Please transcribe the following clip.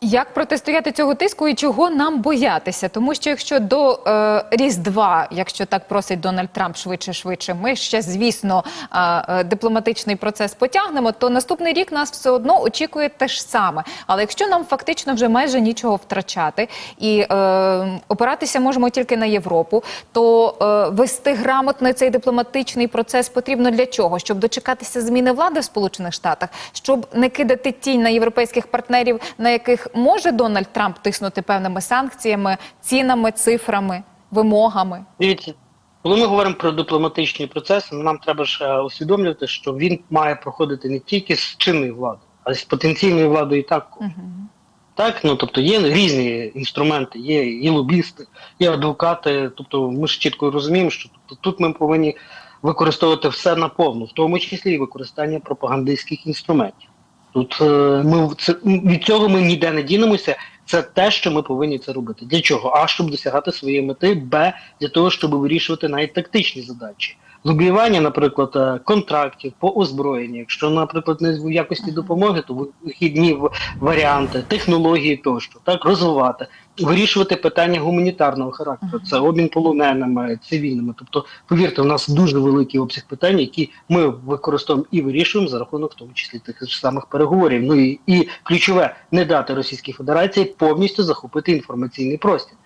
Як протистояти цього тиску і чого нам боятися? Тому що якщо до е, Різдва, якщо так просить Дональд Трамп швидше, швидше, ми ще, звісно, е, е, дипломатичний процес потягнемо, то наступний рік нас все одно очікує те ж саме. Але якщо нам фактично вже майже нічого втрачати і е, опиратися можемо тільки на Європу, то е, вести грамотно цей дипломатичний процес потрібно для чого? Щоб дочекатися зміни влади в Сполучених Штатах, щоб не кидати тінь на європейських партнерів, на яких може Дональд Трамп тиснути певними санкціями, цінами, цифрами, вимогами. Дивіться, коли ми говоримо про дипломатичні процеси, нам треба ж усвідомлювати, що він має проходити не тільки з чинної влади, а й з потенційної владою і так. Так, ну тобто є різні інструменти, є і лобісти, є адвокати. Тобто, ми ж чітко розуміємо, що тобто, тут ми повинні використовувати все наповну, в тому числі і використання пропагандистських інструментів. Тут е, ми це від цього ми ніде не дінемося. Це те, що ми повинні це робити. Для чого? А щоб досягати своєї мети, Б для того, щоб вирішувати навіть тактичні задачі. Лобіювання, наприклад, е, контрактів по озброєнню. Якщо, наприклад, не в якості допомоги, то вихідні варіанти, технології тощо, так розвивати, вирішувати питання гуманітарного характеру. Це обмін полоненими, цивільними. Тобто, повірте, у нас дуже великий обсяг питань, які ми використовуємо і вирішуємо за рахунок, в тому числі тих ж самих переговорів. Ну і, і ключове не дати Російській Федерації повністю захопити інформаційний простір.